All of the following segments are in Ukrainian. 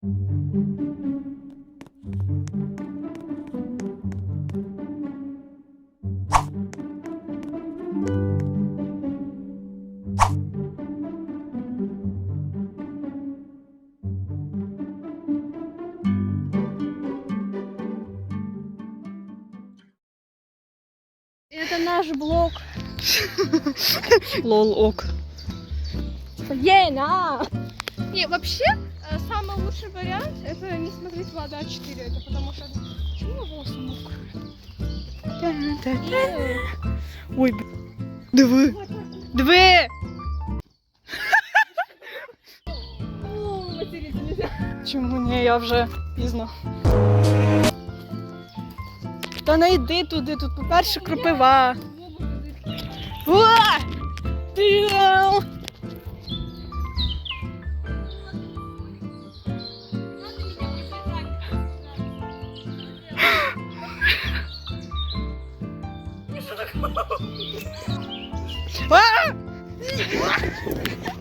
Это наш блог. Лол ок. Ена! Не, вообще, самый лучший вариант это не смотреть Влада А4, это потому что... Почему волосы мокрые? Ой, б... диви. Диви! О, материться нельзя. Чому ні, я вже пізно. Та не йди туди, тут, по-перше, кропива. Уа!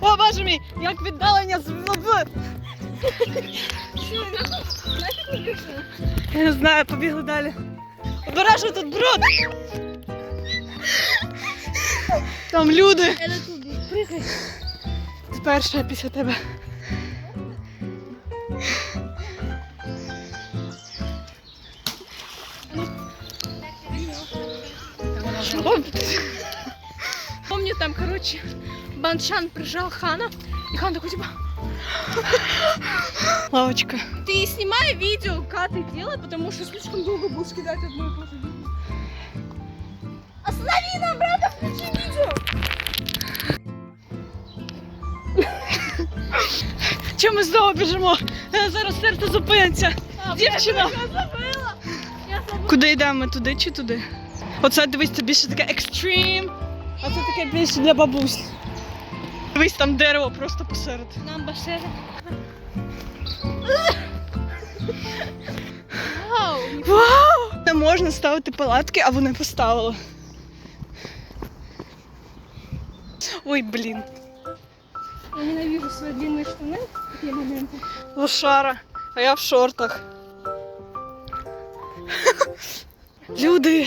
О, боже мій, як віддалення з Я не знаю, побігли далі. Обережно тут бруд. Там люди. Туди. Перша після тебе. Оп Помню там, короче, Баншан прижал Хана, и Хан такой, типа, Лавочка. ты снимай видео, как ты делай, потому что слишком долго будешь кидать одно и то же видео. Останови нам, брата, включи видео! Чому ми знову біжимо? Е, Зараз серце зупиниться. А, Дівчина. блядь, Я забыла! Я забыла! Куди йдемо? Ми туди чи туди? Оце дивись, це більше таке екстрім, а це таке більше для бабусь. Дивись, там дерево просто посеред. Нам бассейн. Вау! Вау! Не можна ставити палатки, а вони поставили. Ой, блін, Я ненавижу свои длинные штаны в такие моменты. лошара, а я в шортах. Люди.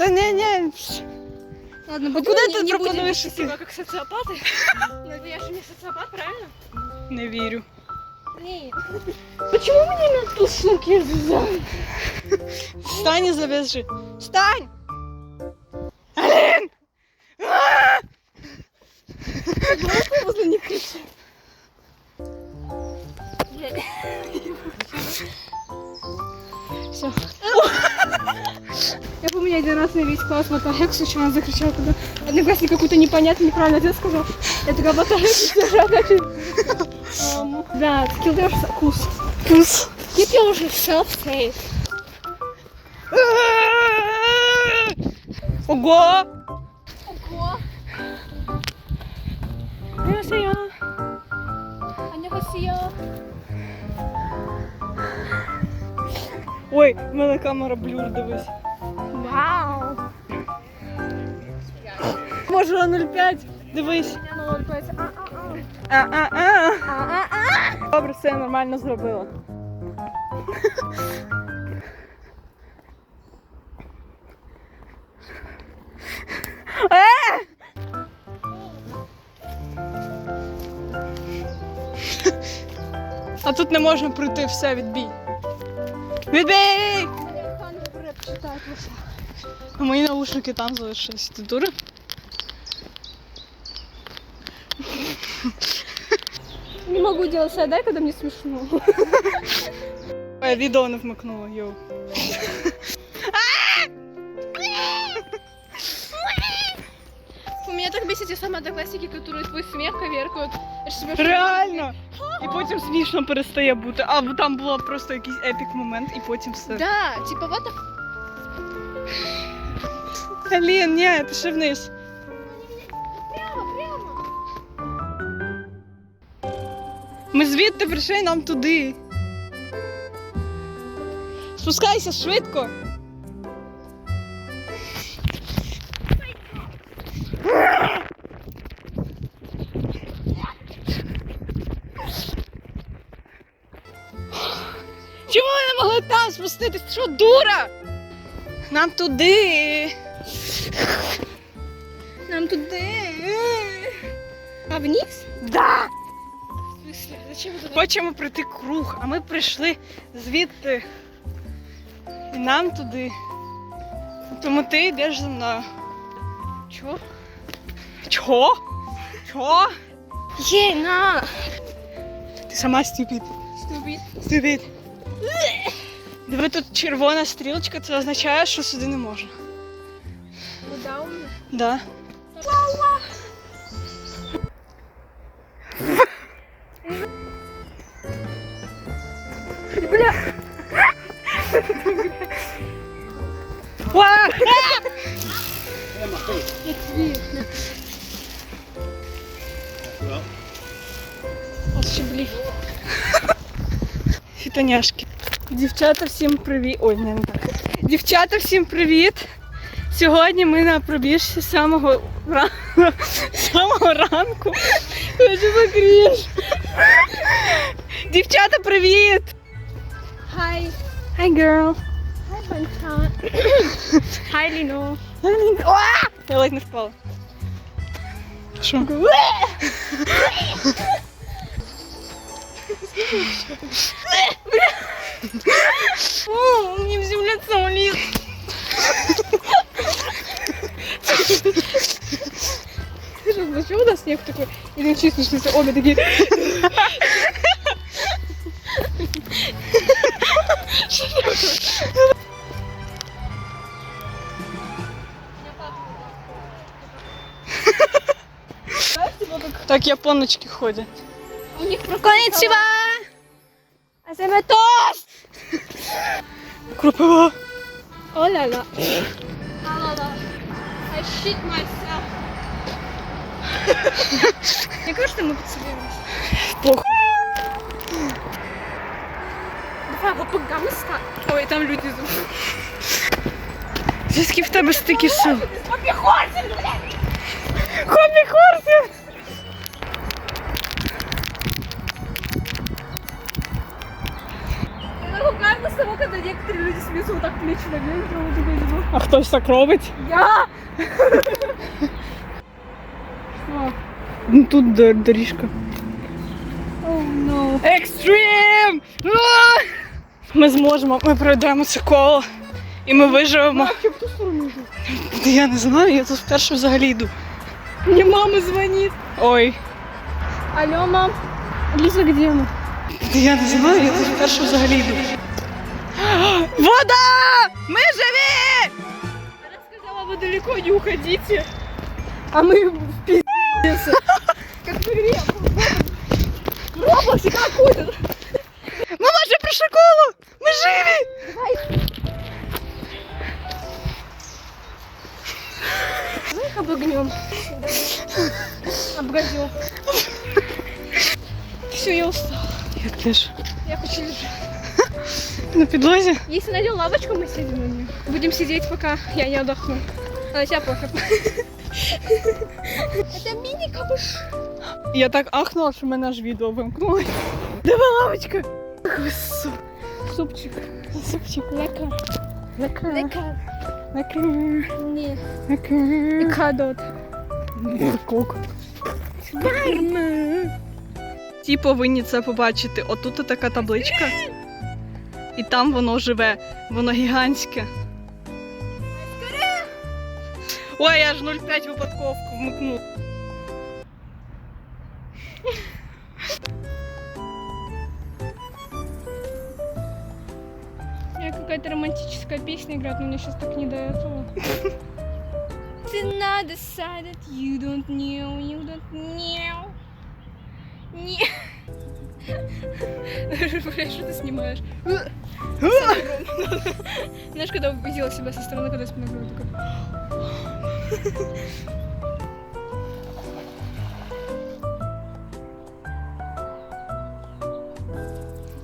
Та ні, ні. Ладно, А будем- куда не- ты не будем пропонуешь вести идти? себя как социопаты? Но я же не социопат, правильно? Не вірю. Нет. Почему мне на ту сумки взяли? Встань і зав'яжи. Встань! Алін! А! Давай возле них кричи. Все. Я помню один раз на весь класс Ватагек случайно закричала, когда одноклассник какой-то непонятный, неправильный ответ сказал. Я такая Ватагек держа, Эм, Да, kill yourself. Кус. Кус. Keep yourself safe. Ого! Ого. 안녕하세요. 안녕하세요. Ой, в мене камера блюр, дивись. Вау. Може на 0,5? Дивись. А-а-а. Добре, все я нормально зробила. Е! А тут не можна пройти все, відбій. Відбій! Мої наушники там залишились. Ти дура? Не могу делать сайдай, когда мне смешно. Я відео не вмикнуло, йоу. Меня так бесит те самые одноклассники, которые твой смех коверкают. Реально! І потім смішно перестає бути. А там було просто якийсь епік момент, і потім все. Да, типа вот так. Алін, ні, пішли вниз. Прямо, прямо. Ми звідти прийшли нам туди. Спускайся швидко. Ти що, дура? Нам туди. Нам туди. А вниз? Да. Хочемо пройти круг, а ми прийшли звідти. І нам туди. Тому ти йдеш за мною. Чого? Чого? Ей, на! Ти сама стюпід. Ступит. Стюпід. Диви, тут червона стрілочка, це означає, що сюди не можна. Куда у меня? Да. Бля! Ва! Отлично. Отшибли. Фітоняшки. Дівчата, всім привіт. Ой, не, не так. Дівчата, всім привіт. Сьогодні ми на пробіжці з самого ранку. З самого ранку. Хочу закріж. Дівчата, привіт! Hi. Hi, girl. Hi, Банчан. Hi, Ліно. Я ледь не впала. Що? О, снег такой, и на чистишься, обе такие. Так японочки ходят. У них Конечева! Азаматос! Крупова! О-ла-ла! Ла-ла-ла! I shit myself! Мне кажется, мы поцелуемся. Похуй. Давай, попугами стать. Ой, там люди зуб. Звідки в тебе стільки сил? Хобби Хорсин, блядь! Хобі Хорсі! Я того, когда некоторые люди смеются вот так плечи на типа, А хтось так робить? Я! Что? Ну тут дор- доріжка. Оу, no. Екстрім! А! Ми зможемо, ми пройдемо це коло. І ми виживемо. Я в ту сторону иду. Я не знаю, я тут вперше взагалі йду. Мне мама звонит. Ой. Алло, мам. Лиза, где мы? Я не знаю, я тут вперше взагалі йду. Вода! Ми живі! Она сказала, вы далеко не уходите. А мы в пиздец. Как в игре. В Роблоксе какой-то. Ми майже прийшли коло! Ми живі! Ну их обогнем. Обгадем. Все, я устала. Я теж. Я хочу лежать. На підлозі? Если найдем лавочку, мы сядем на нее. Будем сидеть, пока я не отдохну. А на тебя похер. Это мини-камыш. Я так ахнула, що мене аж відео вимкнулося. Диви лавочка! Висо. Супчик. Супчик. Лека. Лека. Лека. Лека. Не. Лека. Кадот. Кок. Ті повинні це побачити. Отут така табличка. І там воно живе. Воно гігантське. Ой, я ж 0,5 випадково вмикнув. У меня какая-то романтическая песня играет, но мне сейчас так не до этого. Ты not decided, you don't know, you don't know. Не. Бля, что ты снимаешь? Знаешь, когда увидела себя со стороны, когда спина была такая...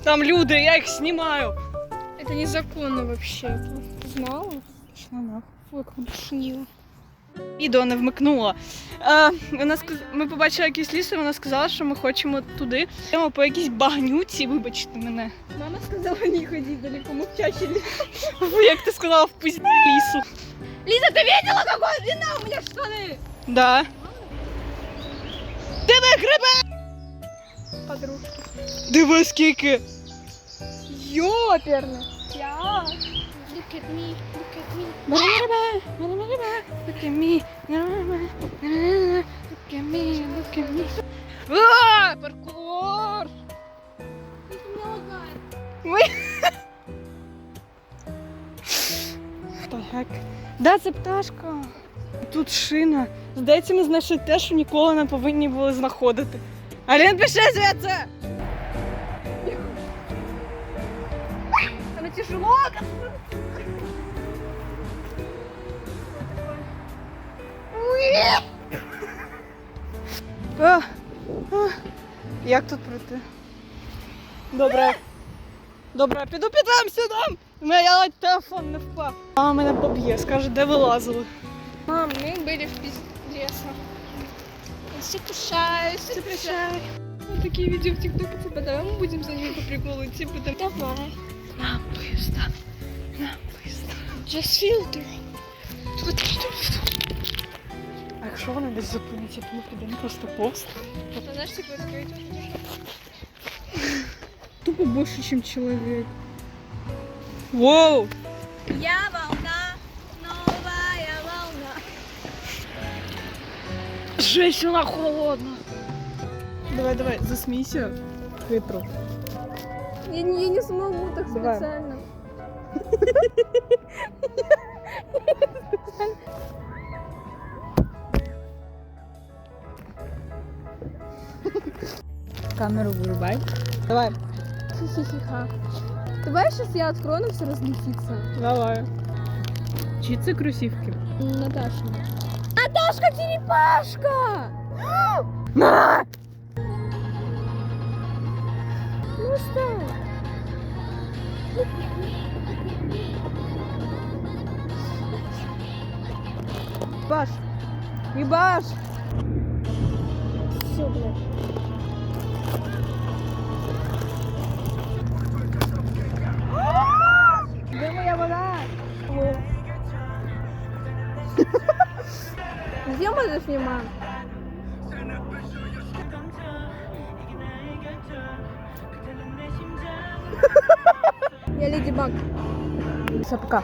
Там люди, я їх знімаю. Это незаконно вообще. Ты знала? Фу, как душнило. відео не вмикнула. Е, вона сказ... Ми побачили якийсь ліс, і вона сказала, що ми хочемо туди. Йдемо по якійсь багнюці, вибачте мене. Мама сказала не ходить далеко, мы в чаще лес. Фу, Як ти сказала, в пизді лісу. Лиза, ты видела, какой длина у меня штаны? Да. Диви гриби! Подружки. Диви скільки! Ёперно. Я. Look at me, look at me. Look at me, look at me, look at me. А, паркур! Так. Да, це пташка. Тут шина. Здається, ми знайшли те, що ніколи не повинні були знаходити. Алін, пішли звідси! Она тяжело. А, а, як тут пройти? Добре. Добре, піду підам сюди. У мене я ледь телефон не впав. Мама мене поб'є, скаже, де ви лазили. Мам, мы были в пизде леса. Все кушаю, все кушаю. Вот такие видео в ТикТоке, типа, давай мы будем за ним по приколу идти, потом... Давай. Нам быстро. Нам быстро. Just filter. А якщо вони десь зупиняться, то ми підемо просто повз. А знаешь, типа, открыть? Тупо більше, ніж чоловік. Воу! Я волна, новая волна. Жесть, вона холодна. Давай, давай, засмійся. Хитро. Я, не- я не смогу так Давай. специально. Камеру вирубай. Давай. Хихихиха. Давай сейчас я открою, но все разлетится. Давай. Чи це кросівки? Наташа. Наташка черепашка! Ну что? Баш. Ебаш. Все, блядь. Где мы это снимаем? Я Леди Баг. Все, пока.